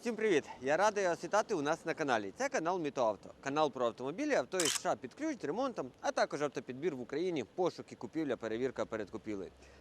Всім привіт! Я радий вас вітати у нас на каналі. Це канал Мітоавто. Канал про автомобілі, авто із США під ключ, ремонтом, а також автопідбір в Україні, пошук і купівля, перевірка перед.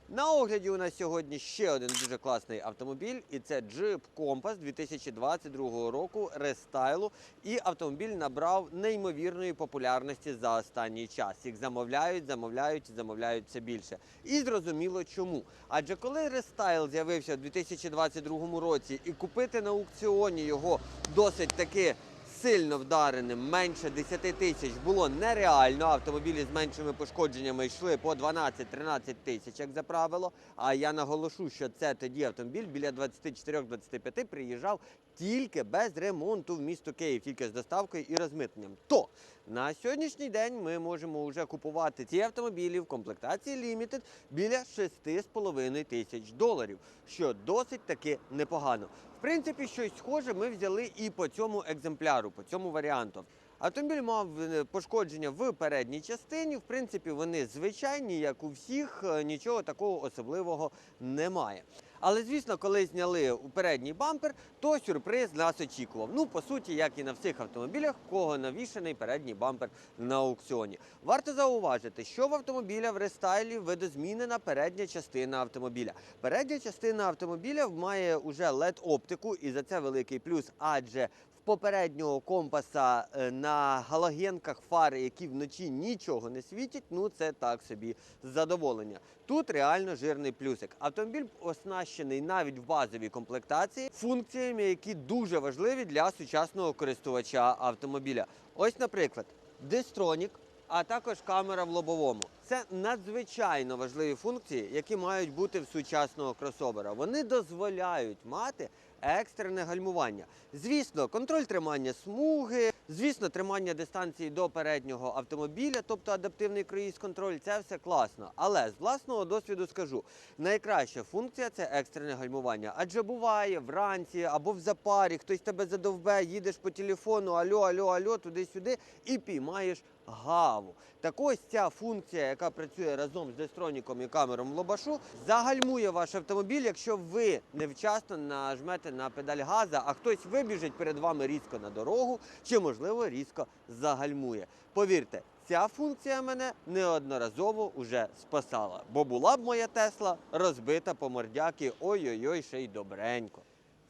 На огляді у нас сьогодні ще один дуже класний автомобіль, і це Jeep Compass 2022 року рестайлу. І автомобіль набрав неймовірної популярності за останній час. Їх замовляють, замовляють, замовляють все більше. І зрозуміло чому. Адже коли рестайл з'явився у 2022 році і купити на аукціоні його досить таки сильно вдареним, менше 10 тисяч було нереально. Автомобілі з меншими пошкодженнями йшли по 12-13 тисяч, як за правило. А я наголошу, що це тоді автомобіль біля 24-25 приїжджав тільки без ремонту в місто Київ, тільки з доставкою і розмитненням. То на сьогоднішній день ми можемо вже купувати ці автомобілі в комплектації Limited біля 6,5 тисяч доларів, що досить таки непогано. Принципі, щось схоже ми взяли і по цьому екземпляру, по цьому варіанту. Автомобіль мав е, пошкодження в передній частині. В принципі, вони звичайні, як у всіх, е, нічого такого особливого немає. Але звісно, коли зняли передній бампер, то сюрприз нас очікував. Ну, по суті, як і на всіх автомобілях, кого навішаний передній бампер на аукціоні. Варто зауважити, що в автомобіля в рестайлі видозмінена передня частина автомобіля. Передня частина автомобіля має уже led оптику і за це великий плюс, адже попереднього компаса е, на галогенках фари, які вночі нічого не світять, ну це так собі задоволення. Тут реально жирний плюсик. Автомобіль оснащений навіть в базовій комплектації функціями, які дуже важливі для сучасного користувача автомобіля. Ось, наприклад, дистронік, а також камера в лобовому. Це надзвичайно важливі функції, які мають бути в сучасного кросовера. Вони дозволяють мати екстрене гальмування. Звісно, контроль тримання смуги, звісно, тримання дистанції до переднього автомобіля, тобто адаптивний круїз-контроль, це все класно. Але з власного досвіду скажу, найкраща функція це екстрене гальмування. Адже буває вранці або в запарі, хтось тебе задовбе, їдеш по телефону, альо, альо, альо, туди-сюди, і піймаєш гаву. Так ось ця функція, яка працює разом з дистроніком і камером лобашу, загальмує ваш автомобіль, якщо ви невчасно нажмете на педаль газа, а хтось вибіжить перед вами різко на дорогу, чи можливо різко загальмує. Повірте. Ця функція мене неодноразово уже спасала, бо була б моя Тесла розбита по мордяки, ой-ой-ой, ще й добренько.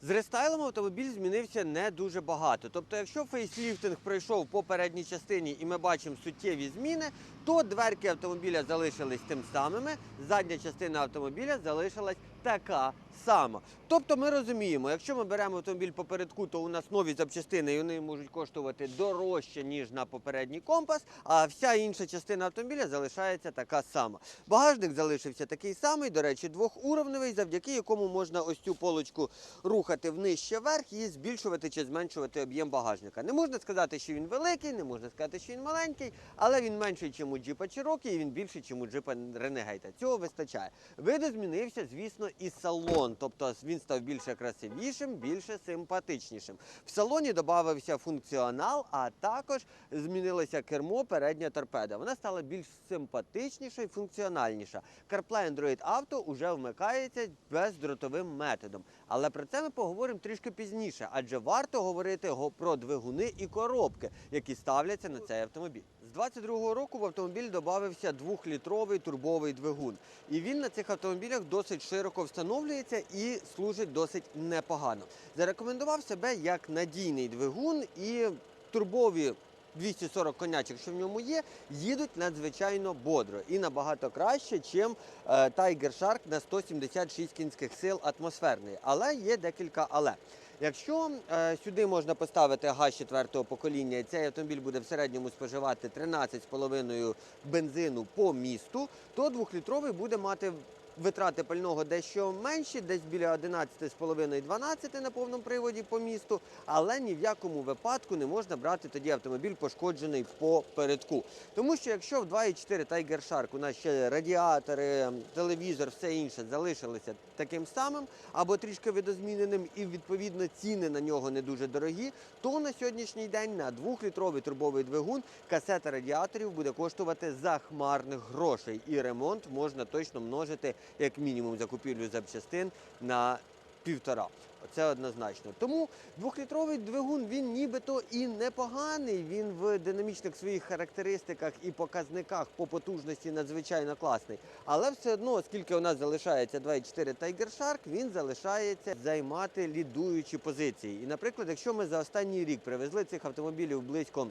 З рестайлом автомобіль змінився не дуже багато. Тобто, якщо фейсліфтинг пройшов по передній частині і ми бачимо суттєві зміни, то дверки автомобіля залишились тим самими, задня частина автомобіля залишилась така сама. Тобто ми розуміємо, якщо ми беремо автомобіль попередку, то у нас нові запчастини і вони можуть коштувати дорожче, ніж на попередній компас, а вся інша частина автомобіля залишається така сама. Багажник залишився такий самий, до речі, двохуровневий, завдяки якому можна ось цю полочку рухати вниз вверх і збільшувати чи зменшувати об'єм багажника. Не можна сказати, що він великий, не можна сказати, що він маленький, але він менший, ніж у джипа Cherokee, і він більший, ніж у джипа Renegade. Цього вистачає. Видозмінився, звісно, і салон. Тобто він став більше красивішим, більше симпатичнішим. В салоні додався функціонал, а також змінилося кермо, передня торпеда. Вона стала більш симпатичніша і функціональніша. CarPlay Android Auto вже вмикається бездротовим методом. Але про це ми поговоримо трішки пізніше, адже варто говорити про двигуни і коробки, які ставляться на цей автомобіль. З 22-го року в автомобіль додався двохлітровий турбовий двигун. І він на цих автомобілях досить широко встановлюється і служить досить непогано. Зарекомендував себе як надійний двигун і турбові 240 конячок, що в ньому є, їдуть надзвичайно бодро і набагато краще, ніж Tiger Shark на 176 кінських сил атмосферний. Але є декілька але. Якщо е, сюди можна поставити газ четвертого покоління, і цей автомобіль буде в середньому споживати 13,5 бензину по місту, то двохлітровий буде мати витрати пального дещо менші, десь біля 11,5-12 на повному приводі по місту, але ні в якому випадку не можна брати тоді автомобіль пошкоджений по передку. Тому що якщо в 2,4 Tiger Shark у нас ще радіатори, телевізор, все інше залишилися таким самим або трішки видозміненим, і відповідно ціни на нього не дуже дорогі, то на сьогоднішній день на 2-літровий турбовий двигун касета радіаторів буде коштувати захмарних грошей, і ремонт можна точно множити як мінімум закупівлю запчастин на півтора. Це однозначно. Тому двохлітровий двигун він нібито і непоганий. Він в динамічних своїх характеристиках і показниках по потужності надзвичайно класний. Але все одно, оскільки у нас залишається 2.4 Tiger Shark, він залишається займати лідуючі позиції. І, наприклад, якщо ми за останній рік привезли цих автомобілів близько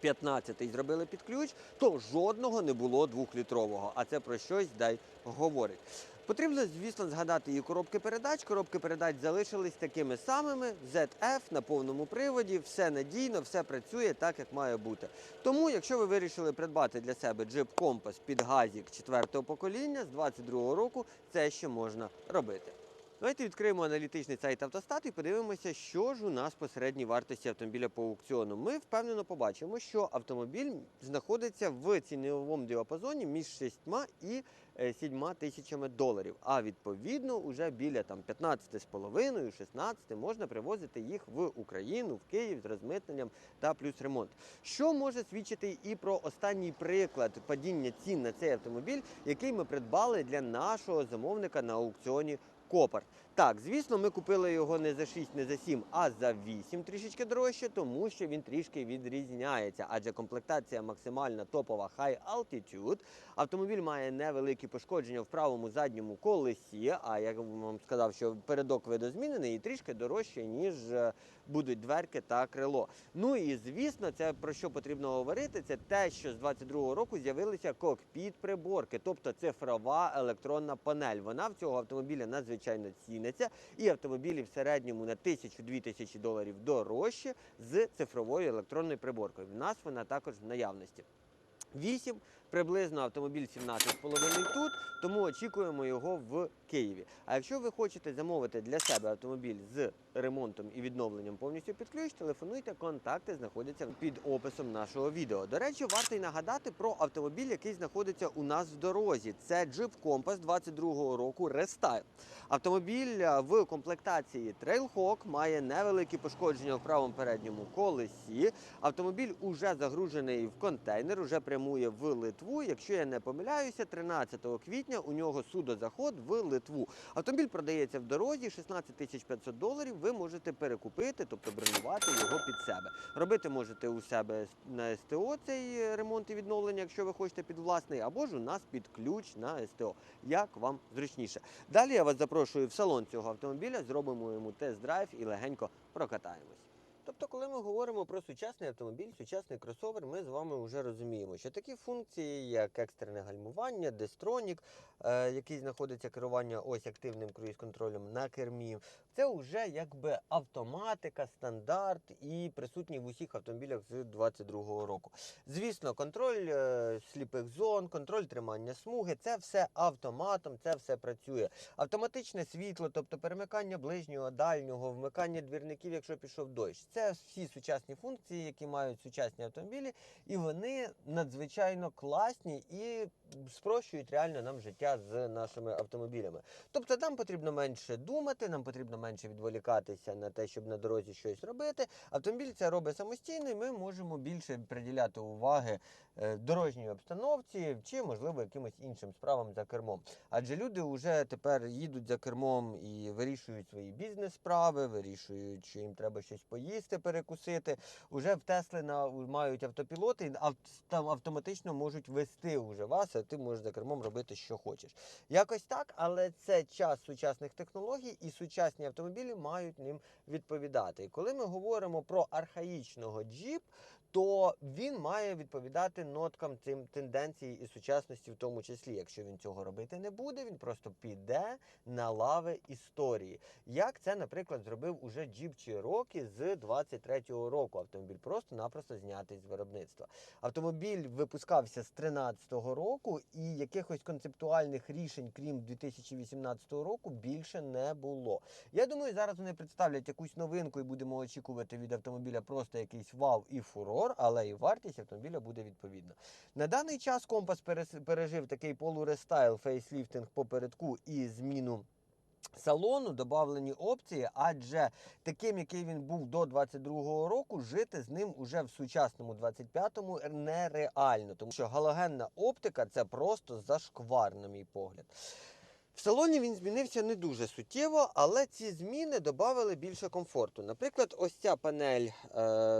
15 і зробили під ключ, то жодного не було двохлітрового. А це про щось дай говорить. Потрібно, звісно, згадати і коробки передач. Коробки передач залишились такими самими. ZF на повному приводі, все надійно, все працює так, як має бути. Тому, якщо ви вирішили придбати для себе Compass під газік 4-го покоління з 22 року, це ще можна робити. Давайте відкриємо аналітичний сайт автостат і подивимося, що ж у нас по середній вартості автомобіля по аукціону. Ми впевнено побачимо, що автомобіль знаходиться в ціновому діапазоні між 6 і е, 7 тисячами доларів. А відповідно, уже біля там 15,5-16 можна привозити їх в Україну, в Київ з розмитненням та плюс ремонт. Що може свідчити і про останній приклад падіння цін на цей автомобіль, який ми придбали для нашого замовника на аукціоні Копар. Так, звісно, ми купили його не за 6, не за 7, а за 8 трішечки дорожче, тому що він трішки відрізняється. Адже комплектація максимальна топова High Altitude. Автомобіль має невеликі пошкодження в правому задньому колесі. А я вам сказав, що передок видозмінений і трішки дорожче, ніж е, будуть дверки та крило. Ну і звісно, це про що потрібно говорити, це те, що з 22-го року з'явилися кокпіт приборки, тобто цифрова електронна панель. Вона в цього автомобіля надзвичайно ціниться, і автомобілі в середньому на 1000-2000 тисячі доларів дорожче з цифровою електронною приборкою. В нас вона також в наявності. 8, приблизно автомобіль 17,5 тут, тому очікуємо його в Києві. А якщо ви хочете замовити для себе автомобіль з ремонтом і відновленням повністю під ключ, телефонуйте, контакти знаходяться під описом нашого відео. До речі, варто й нагадати про автомобіль, який знаходиться у нас в дорозі. Це Jeep Compass 22-го року Restyle. Автомобіль е, в комплектації Trailhawk має невеликі пошкодження в правому передньому колесі. Автомобіль уже загружений в контейнер, уже прямує в Литву. Якщо я не помиляюся, 13 квітня у нього судозаход в Литву. Автомобіль продається в дорозі 16 тисяч 500 доларів. Ви можете перекупити, тобто бронювати його під себе. Робити можете у себе на СТО цей ремонт і відновлення, якщо ви хочете під власний, або ж у нас під ключ на СТО. Як вам зручніше. Далі я вас запрошую в салон цього автомобіля, зробимо йому тест-драйв і легенько прокатаємось. Тобто, коли ми говоримо про сучасний автомобіль, сучасний кросовер, ми з вами вже розуміємо, що такі функції, як екстрене гальмування, дестронік, е, який знаходиться керування ось активним круїз-контролем на кермі, це вже якби автоматика, стандарт і присутній в усіх автомобілях з 22-го року. Звісно, контроль е, сліпих зон, контроль тримання смуги це все автоматом, це все працює. Автоматичне світло, тобто перемикання ближнього, дальнього, вмикання двірників, якщо пішов дощ. Це всі сучасні функції, які мають сучасні автомобілі, і вони надзвичайно класні і спрощують реально нам життя з нашими автомобілями. Тобто нам потрібно менше думати, нам потрібно менше відволікатися на те, щоб на дорозі щось робити. Автомобіль це робить самостійно, і ми можемо більше приділяти уваги дорожній обстановці чи, можливо, якимось іншим справам за кермом. Адже люди вже тепер їдуть за кермом і вирішують свої бізнес-справи, вирішують, що їм треба щось поїсти, перекусити. Уже в Тесли на мають автопілоти, і там автоматично можуть вести уже вас, а ти можеш за кермом робити, що хочеш. Якось так, але це час сучасних технологій, і сучасні автомобілі мають ним відповідати. І коли ми говоримо про архаїчного джіп, то він має відповідати ноткам цим тенденцій і сучасності, в тому числі. Якщо він цього робити не буде, він просто піде на лави історії. Як це, наприклад, зробив уже Jeep Cherokee з 23-го року. Автомобіль просто-напросто знятий з виробництва. Автомобіль випускався з 13-го року, і якихось концептуальних рішень, крім 2018 року, більше не було. Я думаю, зараз вони представлять якусь новинку і будемо очікувати від автомобіля просто якийсь вау і фурор, але і вартість автомобіля буде відповідна. На даний час компас пережив такий полурестайл, фейсліфтинг попередку і зміну. Салону додавлені опції, адже таким, який він був до 22-го року, жити з ним уже в сучасному 25-му нереально, тому що галогенна оптика це просто зашквар, на мій погляд. В салоні він змінився не дуже суттєво, але ці зміни додали більше комфорту. Наприклад, ось ця панель е,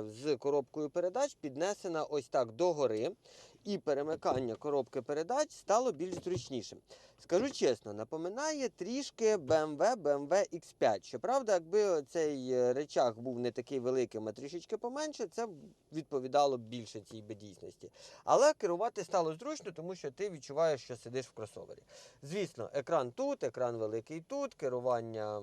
з коробкою передач піднесена ось так догори, і перемикання коробки передач стало більш зручнішим. Скажу чесно, напоминає трішки BMW BMW X5. Щоправда, якби цей е, речах був не такий великим, а трішечки поменше, це відповідало більше цій би дійсності. Але керувати стало зручно, тому що ти відчуваєш, що сидиш в кросовері. Звісно, екран тут, екран великий тут, керування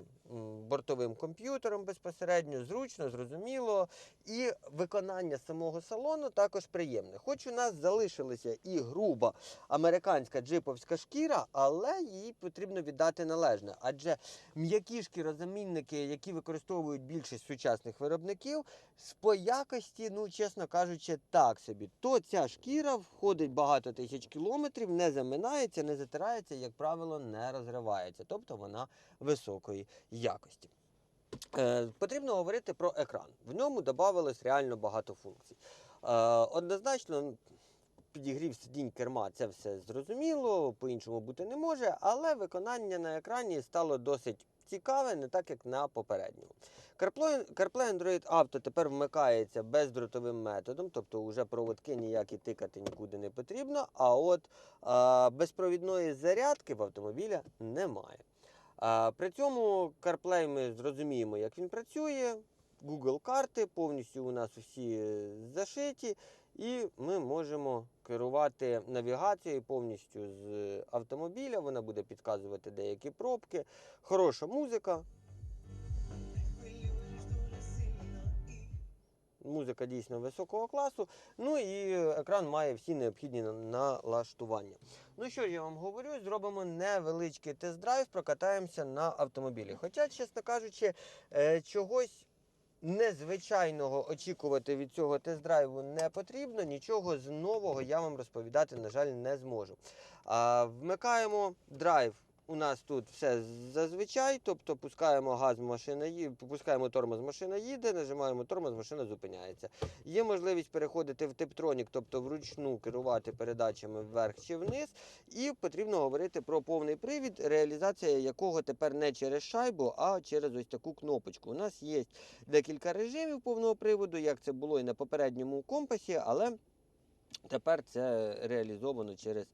бортовим комп'ютером безпосередньо, зручно, зрозуміло. І виконання самого салону також приємне. Хоч у нас залишилася і груба американська джиповська шкіра, але її потрібно віддати належне. Адже м'які шкірозамінники, які використовують більшість сучасних виробників, по якості, ну чесно кажучи, так собі. То ця шкіра входить багато тисяч кілометрів, не заминається, не затирається, як правило, не розривається. Тобто вона високої якості. Е, потрібно говорити про екран. В ньому додавалось реально багато функцій. Е, однозначно, підігрів сидінь керма це все зрозуміло, по-іншому бути не може, але виконання на екрані стало досить цікаве, не так як на попередньому. CarPlay, CarPlay Android Auto тепер вмикається бездротовим методом, тобто вже проводки ніякі тикати нікуди не потрібно. А от е, безпровідної зарядки в автомобіля немає. А, при цьому CarPlay ми зрозуміємо, як він працює. Google карти повністю у нас усі е, зашиті, і ми можемо керувати навігацією повністю з автомобіля. Вона буде підказувати деякі пробки. Хороша музика. Музика дійсно високого класу. Ну і екран має всі необхідні налаштування. Ну що ж я вам говорю, зробимо невеличкий тест-драйв, прокатаємося на автомобілі. Хоча, чесно кажучи, е, чогось незвичайного очікувати від цього тест-драйву не потрібно. Нічого з нового я вам розповідати, на жаль, не зможу. А, вмикаємо драйв. У нас тут все зазвичай, тобто пускаємо газ, машина пускаємо тормоз, машина їде, нажимаємо тормоз, машина зупиняється. Є можливість переходити в Тептронік, тобто вручну керувати передачами вверх чи вниз. І потрібно говорити про повний привід, реалізація якого тепер не через шайбу, а через ось таку кнопочку. У нас є декілька режимів повного приводу, як це було і на попередньому компасі, але тепер це реалізовано через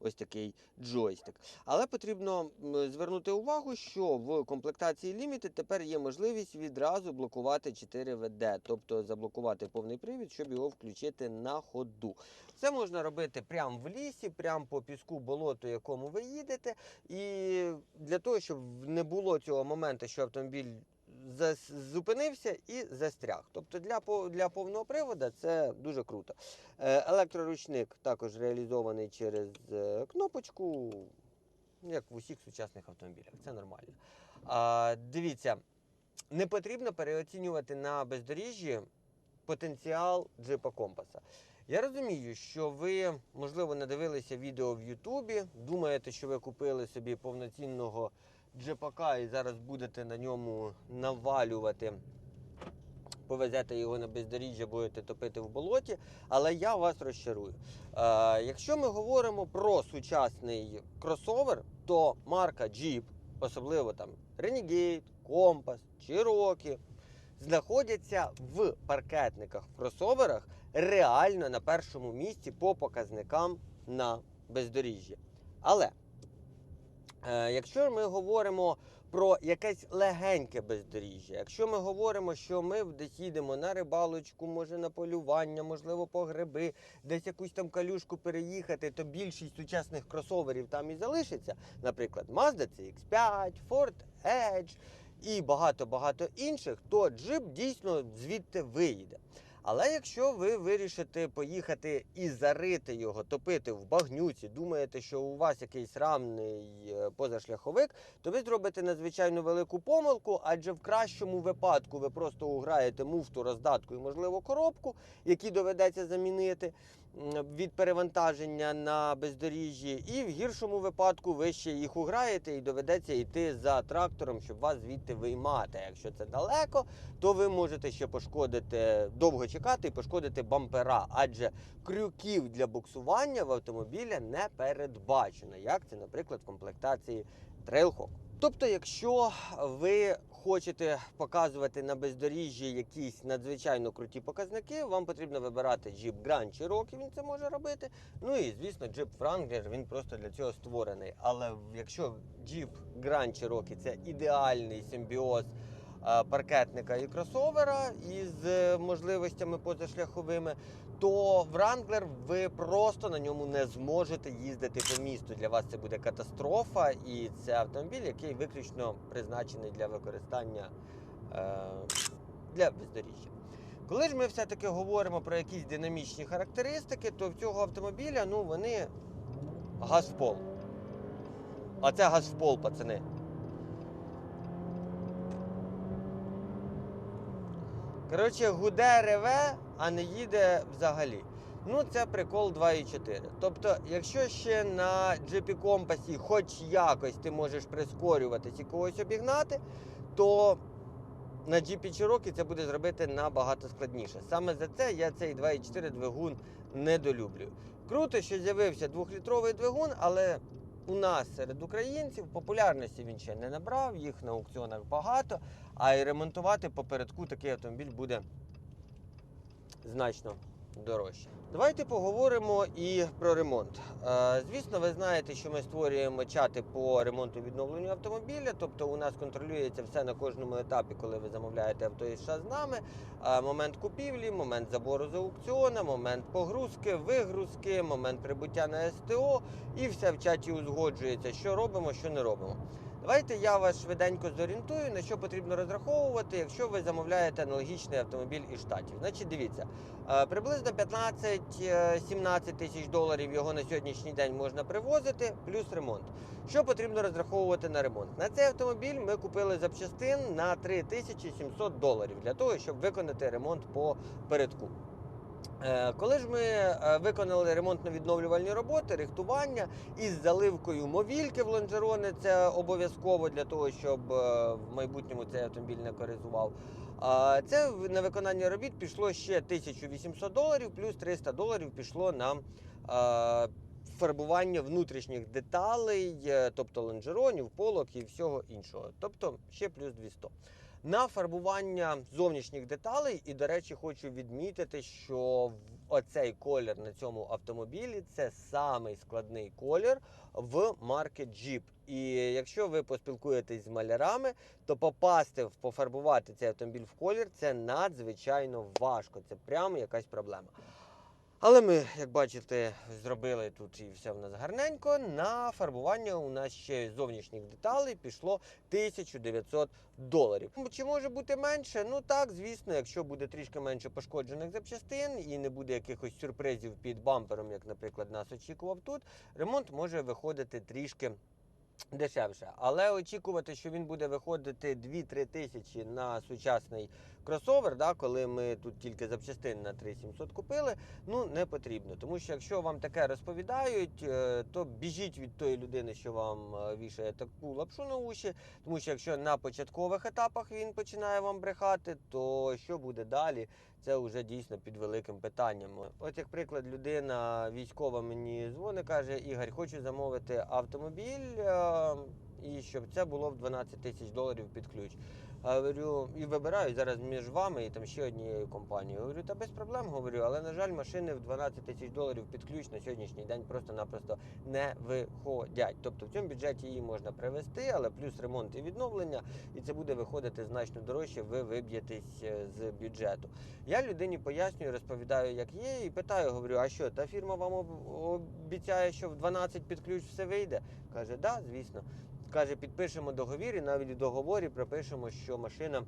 ось такий джойстик. Але потрібно звернути увагу, що в комплектації Limited тепер є можливість відразу блокувати 4 ВД, тобто заблокувати повний привід, щоб його включити на ходу. Це можна робити прямо в лісі, прямо по піску болоту, якому ви їдете. І для того, щоб не було цього моменту, що автомобіль зупинився і застряг. Тобто для, для повного приводу це дуже круто. Е, Електроручник також реалізований через е, кнопочку, як в усіх сучасних автомобілях. Це нормально. А, дивіться, не потрібно переоцінювати на бездоріжжі потенціал джипа компаса. Я розумію, що ви, можливо, не дивилися відео в Ютубі, думаєте, що ви купили собі повноцінного джипака і зараз будете на ньому навалювати, повезете його на бездоріжжя, будете топити в болоті, але я вас розчарую. Е, якщо ми говоримо про сучасний кросовер, то марка Jeep, особливо там Renegade, Compass, Cherokee, знаходяться в паркетниках в кросоверах реально на першому місці по показникам на бездоріжжя. Але якщо ми говоримо про якесь легеньке бездоріжжя, якщо ми говоримо, що ми десь їдемо на рибалочку, може на полювання, можливо, по гриби, десь якусь там калюшку переїхати, то більшість сучасних кросоверів там і залишиться. Наприклад, Mazda CX-5, Ford Edge і багато-багато інших, то джип дійсно звідти виїде. Але якщо ви вирішите поїхати і зарити його, топити в багнюці, думаєте, що у вас якийсь рамний е, позашляховик, то ви зробите надзвичайно велику помилку, адже в кращому випадку ви просто уграєте муфту, роздатку і, можливо, коробку, які доведеться замінити від перевантаження на бездоріжжі, і в гіршому випадку ви ще їх уграєте і доведеться йти за трактором, щоб вас звідти виймати. Якщо це далеко, то ви можете ще пошкодити довго чекати і пошкодити бампера, адже крюків для буксування в автомобіля не передбачено, як це, наприклад, в комплектації Trailhawk. Тобто, якщо ви хочете показувати на бездоріжжі якісь надзвичайно круті показники, вам потрібно вибирати Jeep Grand Cherokee, він це може робити. Ну і звісно, Jeep Wrangler, він просто для цього створений. Але якщо Jeep Grand Cherokee це ідеальний симбіоз паркетника і кросовера із е, можливостями позашляховими, то Wrangler ви просто на ньому не зможете їздити по місту. Для вас це буде катастрофа, і це автомобіль, який виключно призначений для використання е, для бездоріжжя. Коли ж ми все-таки говоримо про якісь динамічні характеристики, то в цього автомобіля ну, вони газ в пол. А це газ в пол, пацани. Коротше, гуде реве, а не їде взагалі. Ну, це прикол 2,4. Тобто, якщо ще на GP компасі хоч якось ти можеш прискорюватись і когось обігнати, то на GP Cherokee це буде зробити набагато складніше. Саме за це я цей 2,4 двигун недолюблюю. Круто, що з'явився двохлітровий двигун, але у нас серед українців популярності він ще не набрав, їх на аукціонах багато, а й ремонтувати попередку такий автомобіль буде значно дорожче. Давайте поговоримо і про ремонт. Е, Звісно, ви знаєте, що ми створюємо чати по ремонту відновленню автомобіля. Тобто у нас контролюється все на кожному етапі, коли ви замовляєте авто і США з нами. Е, Момент купівлі, момент забору з аукціону, момент погрузки, вигрузки, момент прибуття на СТО, і все в чаті узгоджується, що робимо, що не робимо. Давайте я вас швиденько зорієнтую, на що потрібно розраховувати, якщо ви замовляєте аналогічний автомобіль із штатів. Значить, дивіться, е, приблизно 15-17 тисяч доларів його на сьогоднішній день можна привозити, плюс ремонт. Що потрібно розраховувати на ремонт? На цей автомобіль ми купили запчастин на 3700 доларів для того, щоб виконати ремонт по передку. Е, Коли ж ми е, виконали ремонтно-відновлювальні роботи, рихтування із заливкою мовільки в лонжерони, це обов'язково для того, щоб е, в майбутньому цей автомобіль не коризував. Це на виконання робіт пішло ще 1800 доларів, плюс 300 доларів пішло на фарбування внутрішніх деталей, тобто лонжеронів, полок і всього іншого. Тобто ще плюс 200. На фарбування зовнішніх деталей, і, до речі, хочу відмітити, що оцей колір на цьому автомобілі це самий складний колір в марки Jeep. І якщо ви поспілкуєтесь з малярами, то попасти в пофарбувати цей автомобіль в колір це надзвичайно важко. Це прямо якась проблема. Але ми, як бачите, зробили тут і все в нас гарненько. На фарбування у нас ще зовнішніх деталей пішло 1900 доларів. Чи може бути менше? Ну так, звісно, якщо буде трішки менше пошкоджених запчастин і не буде якихось сюрпризів під бампером, як, наприклад, нас очікував тут, ремонт може виходити трішки. Дешевше, але очікувати, що він буде виходити 2-3 тисячі на сучасний кросовер, да, коли ми тут тільки запчастин на 3700 купили, ну не потрібно. Тому що якщо вам таке розповідають, е, то біжіть від тої людини, що вам е, вішає таку лапшу на уші. Тому що якщо на початкових етапах він починає вам брехати, то що буде далі? Це вже дійсно під великим питанням. От як приклад, людина військова мені дзвонить, каже: Ігор, хочу замовити автомобіль, е, і щоб це було в 12 тисяч доларів під ключ. Говорю, і вибираю зараз між вами і там ще однією компанією. Говорю, та без проблем говорю, але на жаль, машини в 12 тисяч доларів під ключ на сьогоднішній день просто-напросто не виходять. Тобто в цьому бюджеті її можна привезти, але плюс ремонт і відновлення, і це буде виходити значно дорожче. Ви виб'єтесь е, з бюджету. Я людині пояснюю, розповідаю, як є, і питаю, говорю, а що, та фірма вам обіцяє, що в 12 під ключ все вийде? Каже, да, звісно. Каже, підпишемо договір і навіть в договорі пропишемо, що машина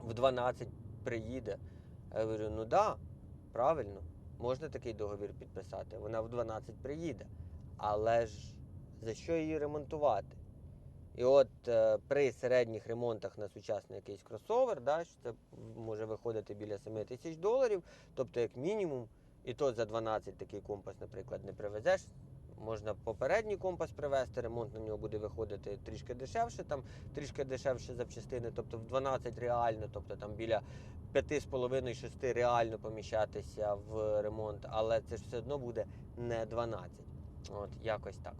в 12 приїде. Я говорю, ну да, правильно, можна такий договір підписати. Вона в 12 приїде. Але ж за що її ремонтувати? І от е, при середніх ремонтах на сучасний якийсь кросовер, да, що це може виходити біля 7 тисяч доларів, тобто як мінімум, і то за 12 такий компас, наприклад, не привезеш. Можна попередній компас привезти, ремонт на нього буде виходити трішки дешевше, там трішки дешевше запчастини, тобто в 12 реально, тобто там біля 5,5-6 реально поміщатися в ремонт, але це ж все одно буде не 12. От якось так.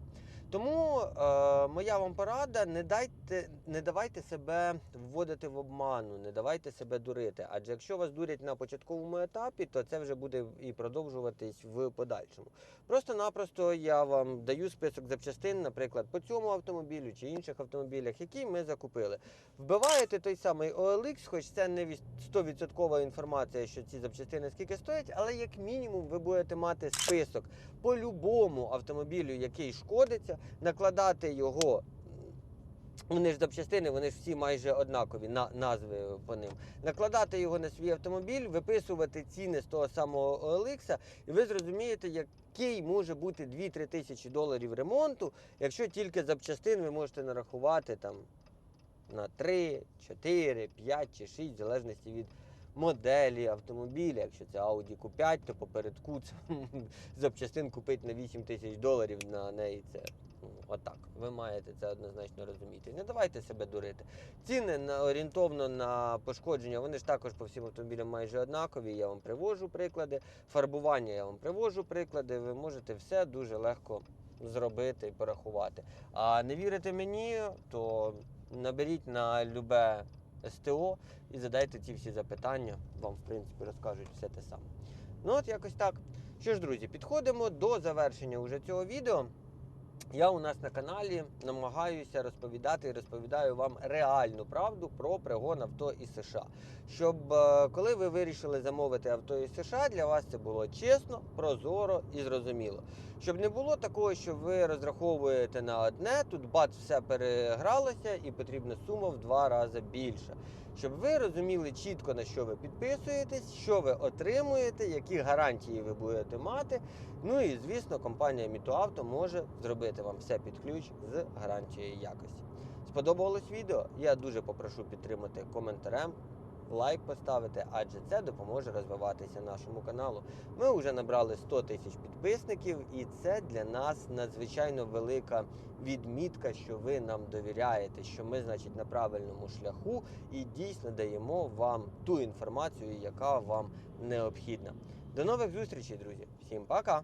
Тому е, моя вам порада: не дайте, не давайте себе вводити в обману, не давайте себе дурити. Адже якщо вас дурять на початковому етапі, то це вже буде і продовжуватись в подальшому. Просто-напросто я вам даю список запчастин, наприклад, по цьому автомобілю чи інших автомобілях, які ми закупили. Вбиваєте той самий OLX, хоч це не віс- 100% інформація, що ці запчастини скільки стоять, але як мінімум ви будете мати список по любому автомобілю, який шкодиться, накладати його. Вони ж запчастини, вони ж всі майже однакові, на, назви по ним. Накладати його на свій автомобіль, виписувати ціни з того самого OLX, і ви зрозумієте, який може бути 2-3 тисячі доларів ремонту, якщо тільки запчастин ви можете нарахувати там на 3, 4, 5 чи 6, в залежності від моделі автомобіля. Якщо це Audi Q5, то попередку запчастин купити на 8 тисяч доларів на неї. Це отак. Ви маєте це однозначно розуміти. Не давайте себе дурити. Ціни на орієнтовно на пошкодження, вони ж також по всім автомобілям майже однакові. Я вам привожу приклади. Фарбування я вам привожу приклади. Ви можете все дуже легко зробити і порахувати. А не вірите мені, то наберіть на любе СТО і задайте ці всі запитання. Вам, в принципі, розкажуть все те саме. Ну, от якось так. Що ж, друзі, підходимо до завершення уже цього відео. Я у нас на каналі намагаюся розповідати і розповідаю вам реальну правду про пригон авто із США. Щоб е, коли ви вирішили замовити авто із США, для вас це було чесно, прозоро і зрозуміло. Щоб не було такого, що ви розраховуєте на одне, тут бац, все перегралося і потрібна сума в два рази більша. Щоб ви розуміли чітко на що ви підписуєтесь, що ви отримуєте, які гарантії ви будете мати. Ну і звісно, компанія Мітоавто може зробити вам все під ключ з гарантією якості. Сподобалось відео? Я дуже попрошу підтримати коментарем, лайк поставити, адже це допоможе розвиватися нашому каналу. Ми вже набрали 100 тисяч підписників, і це для нас надзвичайно велика відмітка, що ви нам довіряєте, що ми, значить, на правильному шляху і дійсно даємо вам ту інформацію, яка вам необхідна. До нових зустрічей, друзі! Всім пока!